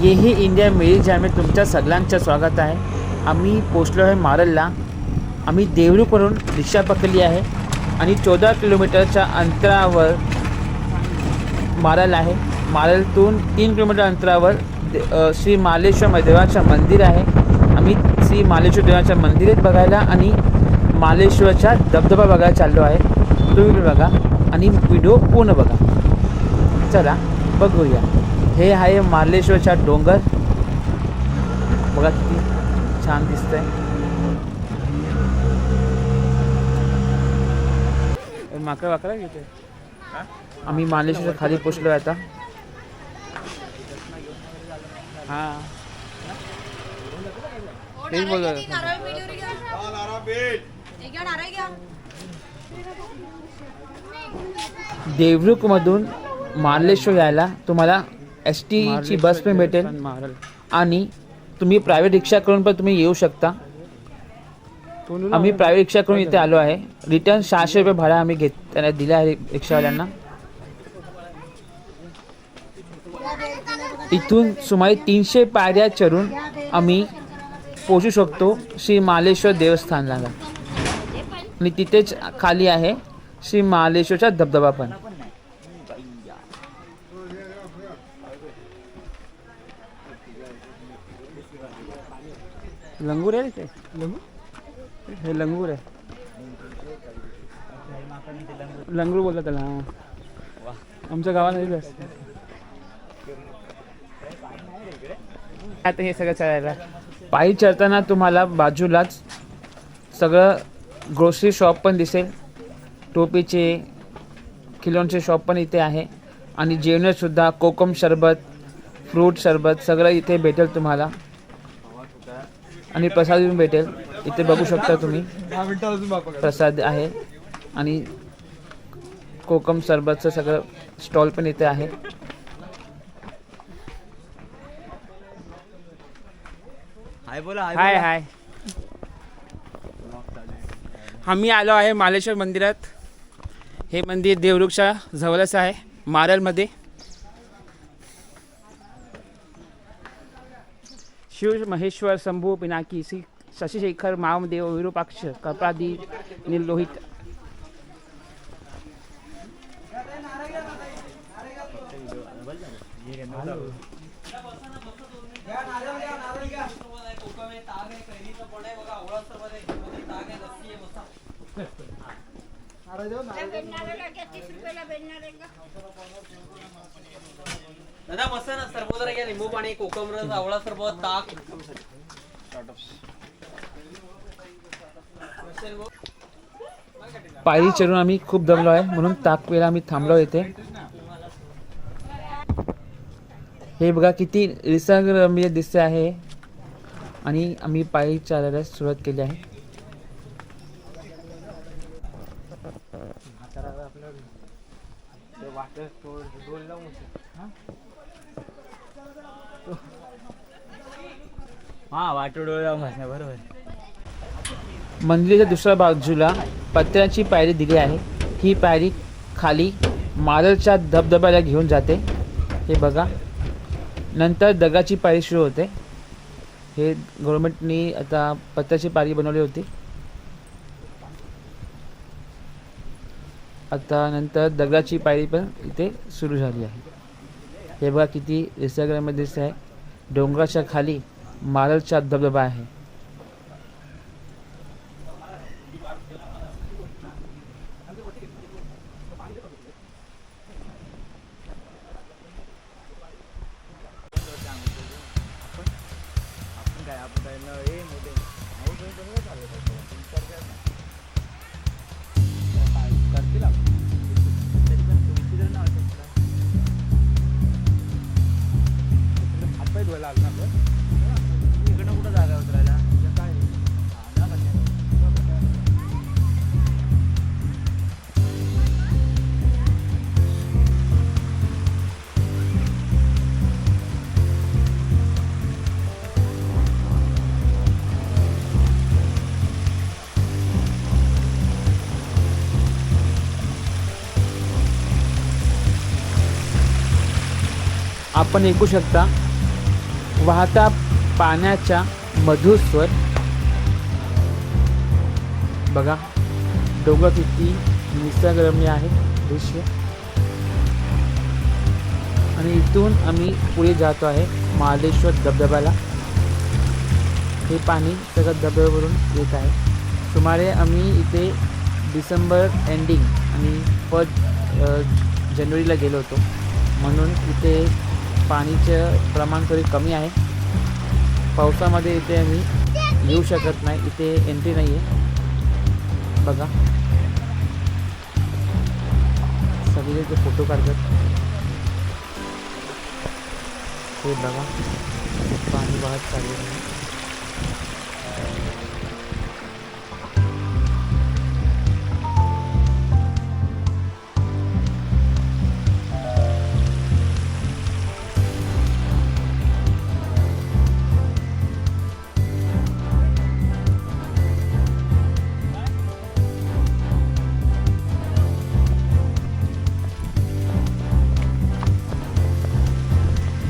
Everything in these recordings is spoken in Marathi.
ये ही इंडिया मेरी जॅमे तुमच्या सगळ्यांचं स्वागत आहे. आम्ही पोचलो आहे मारलला. आम्ही देवरूकडून रिक्षा पकडली आहे आणि चौदा किलोमीटरच्या अंतरावर मारल आहे. मारलतून तीन किलोमीटर अंतरावर दे- श्री मालेश्वर देवाचं मंदिर आहे. आम्ही श्री मालेश्वर देवाचं मंदिरात बघायला आणि मालेश्वरचा धबधबा बघायला चाललो आहे. तुम्ही बघा आणि व्हिडिओ पूर्ण बघा. चला बघूया. हे आहे मार्लेश्वरचा डोंगर. बघा किती छान दिसतंय. माकड वाकडा घेते आम्ही मार्लेश्वरच्या खाली पोचलो आता. हा. तेच बोलतो देवरुखमधून मार्लेश्वर यायला तुम्हाला एस टीची बस पण भेटेल. आणि तुम्ही प्रायव्हेट रिक्षा करून पण तुम्ही येऊ शकता. आम्ही प्रायव्हेट रिक्षा करून इथे आलो आहे. रिटर्न सहाशे रुपये भाडा आम्ही घेत त्यांना दिलं आहे रिक्षावाल्यांना. इथून सुमारे तीनशे पायऱ्या चढून आम्ही पोचू शकतो श्री मालेश्वर देवस्थानला. आणि तिथेच खाली आहे श्री मालेश्वरचा धबधबा पण. लंगूर आहे ते लंगूर हे लंगूर आहे लंगूर बोलतात त्याला हा आमच्या गावाला असते आता हे सगळं चढायला पायी चढताना तुम्हाला बाजूलाच सगळं ग्रोसरी शॉप पण दिसेल. टोपीचे खिलोनचे शॉप पण इथे आहे. आणि जेवणातसुद्धा कोकम सरबत फ्रूट सरबत सगळं इथे भेटेल तुम्हाला. आणि प्रसाद पण भेटेल. इथे बघू शकता तुम्ही. प्रसाद आहे. आणि कोकम सरबतचं सगळं स्टॉल पण इथे आहे. हाय बोला हाय हाय आम्ही आलो आहे मालेश्वर मंदिरात. हे मंदिर देवरुखच्या जवळच आहे मारलमध्ये. शिव महेश्वर शंभू पिनाकी श्री शशिशेखर महादेव विरूपाक्ष कपादी निर्लोहित. दादा मस्त ना घ्या लिंबू पाणी कोकम रस आवळा ताक. पायरी चढून आम्ही खूप दमलो आहे. म्हणून ताक वेळा आम्ही थांबलो इथे. हे बघा किती निसर्गरम्य दिसते आहे. आणि आम्ही पायी चालायला सुरुवात केली आहे. हा वाटोड बरोबर. मंदिराच्या दुसऱ्या बाजूला पत्र्याची पायरी दिली आहे. ही पायरी खाली मारलच्या धबधब्याला घेऊन जाते. हे बघा. नंतर दगाची पायरी सुरू होते. हे गव्हर्मेंटनी आता पत्र्याची पायरी बनवली होती. आता नंतर दगडाची पायरी पण इथे सुरू झाली आहे. हे बघा किती निसर्गरम्य दिसत आहे डोंगराच्या खाली मारलचा धबधबा आहे. वेळ लागणार इकडनं कुठं जागा उतरायला? काय? आपण ऐकू शकता वाहता पाण्याच्या मधुस्वर. बघा डोंगर किती निसर्गरम्य आहे दृश्य. आणि इथून आम्ही पुढे जातो आहे महालेश्वर धबधब्याला. हे पाणी सगळं धबधब्यावरून येत आहे. सुमारे आम्ही इथे डिसेंबर एंडिंग आणि फर्स्ट जानेवारीला गेलो होतो. म्हणून इथे पाणीचं प्रमाण थोडी कमी आहे. पावसामध्ये इथे आम्ही येऊ शकत नाही. इथे एंट्री नाही आहे बघा. सगळे इथे फोटो काढतात. हे बघा. पाणी वाहत चालू आहे.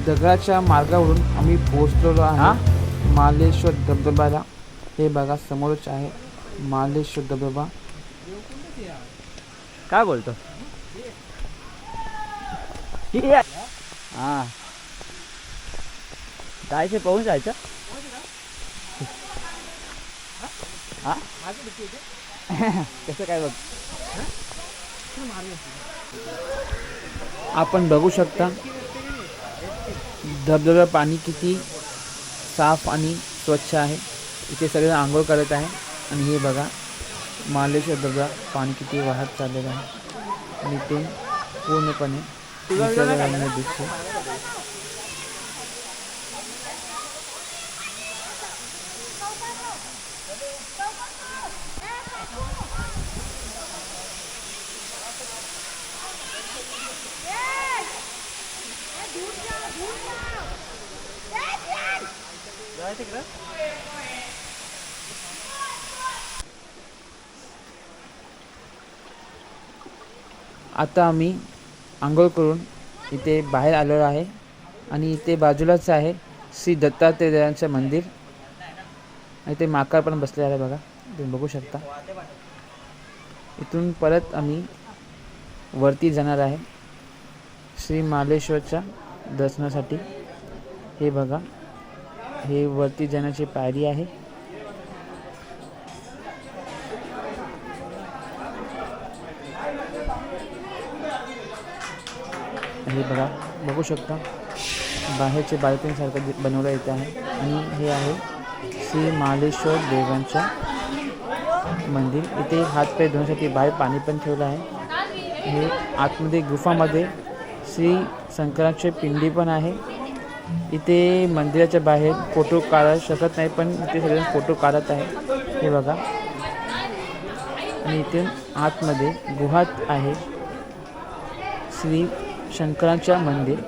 दगडाच्या मार्गावरून आम्ही पोहोचलेलो आहे. मालेश्वर धबधब्याला. हे बघा समोरच आहे मालेश्वर धबधबा. काय बोलतो? हा जायचं पाहून जायचं. कसं काय बघ? आपण बघू शकता धबधब्या पाणी किती साफ आणि स्वच्छ आहे इथे सगळे आंघोळ करत आहे. आणि हे बघा मालेश्वर धबधबा पाणी किती वाहत चाललेलं आहे. आणि ते पूर्णपणे आता आम्ही आंघोळ करून इथे बाहेर आलेलो आहे आणि इथे बाजूलाच आहे श्री दत्तात्रेयांचं मंदिर. आणि ते माकड पण बसले आहे बघा तुम्ही बघू शकता. इथून परत आम्ही वरती जाणार आहे श्री मालेश्वरच्या दर्शनासाठी. हे बघा. हे वरती जाण्याची पायरी आहे. हे बघा बघू शकता बाहेरचे बाल्कनीसारखं बनवलं येत आहे. आणि हे आहे श्री मालेश्वर देवांच्या मंदिर. इथे हातपाय धुण्यासाठी बाहेर पाणी पण ठेवलं आहे. हे आतमध्ये गुफामध्ये श्री शंकराचे पिंडी पण आहे. इथे मंदिराच्या बाहेर फोटो काढा शकत नाही पण इथे सगळे फोटो काढत आहे. हे बघा. आणि इथे आतमध्ये गुहात आहे श्री शंकराच्या मंदिर.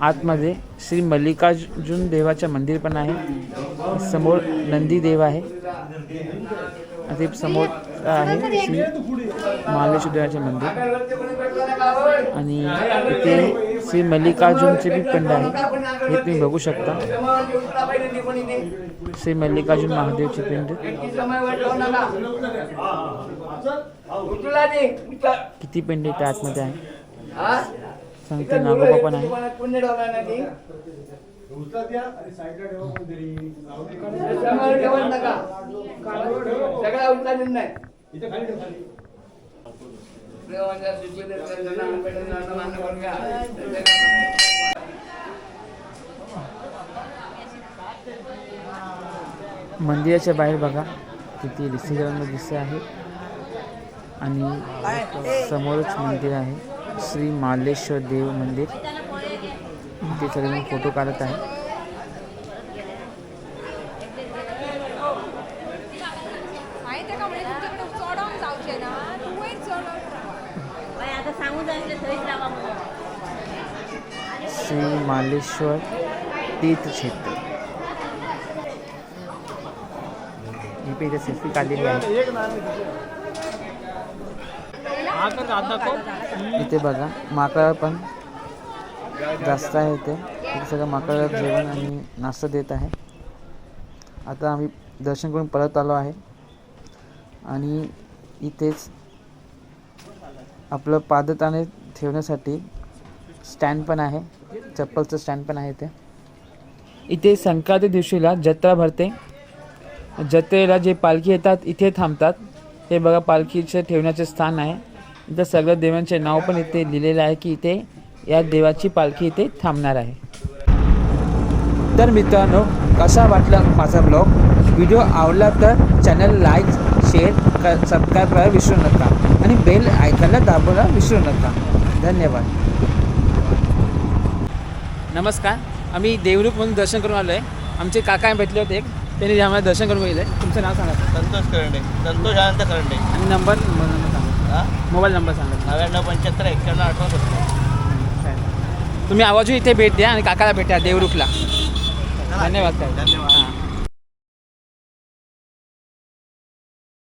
आतमध्ये श्री मल्लिकार्जुन देवाच्या मंदिर पण आहे. समोर नंदी देव आहे. आणि ते समोर आहे श्री महालेश्वर देवाचे मंदिर. आणि इथे श्री मल्लिकार्जुनचे बी पिंड आहे. हे तुम्ही बघू शकता. श्री मल्लिकार्जुन महादेवचे पिंड. किती पिंड त्या आतमध्ये आहे? सांगते नागोबा पण आहे. सगळा मंदिराच्या बाहेर बघा किती निसर्गरम्य दिसते आहे. आणि समोरच मंदिर आहे श्री मालेश्वर देव मंदिर. ते सगळे फोटो काढत आहे श्री मालेश्वर तीर्थक्षेत्र. ही पे इथे सेल्फी काढलेली आहे. इथे बघा माकड पण जास्त आहे इथे. इथे सगळं माकडं जेवण आणि नाश्ता देत आहे. आता आम्ही दर्शन करून परत आलो आहे. आणि इथेच आपलं पादताने ठेवण्यासाठी स्टँड पण आहे. चप्पलचं स्टँड पण आहे इथे. इथे संक्रांती दिवशीला जत्रा भरते. जत्रेला जे पालखी येतात इथे थांबतात. हे बघा पालखीचे ठेवण्याचे स्थान आहे. इथं सगळ्या देवांचे नाव पण इथे लिहिलेलं आहे की इथे या देवाची पालखी इथे थांबणार आहे. तर मित्रांनो कसा वाटला माझा ब्लॉग व्हिडिओ आवडला तर चॅनल लाईक शेअर क सबस्क्राईब करायला विसरू नका. आणि बेल आयकॉनला दाबायला विसरू नका. धन्यवाद. नमस्कार. आम्ही देवरूप म्हणून दर्शन करून आलो आहे आमचे काका भेटले होते एक. त्यांनी आम्हाला दर्शन करून बघितलं तुमचं नाव सांगा. संतोष करंडे. संतोष अनंत करंडे. आणि नंबर मोबाईल नंबर सांगा. मोबाईल नंबर सांगा. नव्याण्णव पंच्याहत्तर एक्क्याण्णव अठरा सत्तर. तुम्ही आवाजू इथे भेट द्या आणि काकाला भेटा देवरूपला. धन्यवाद काय धन्यवाद.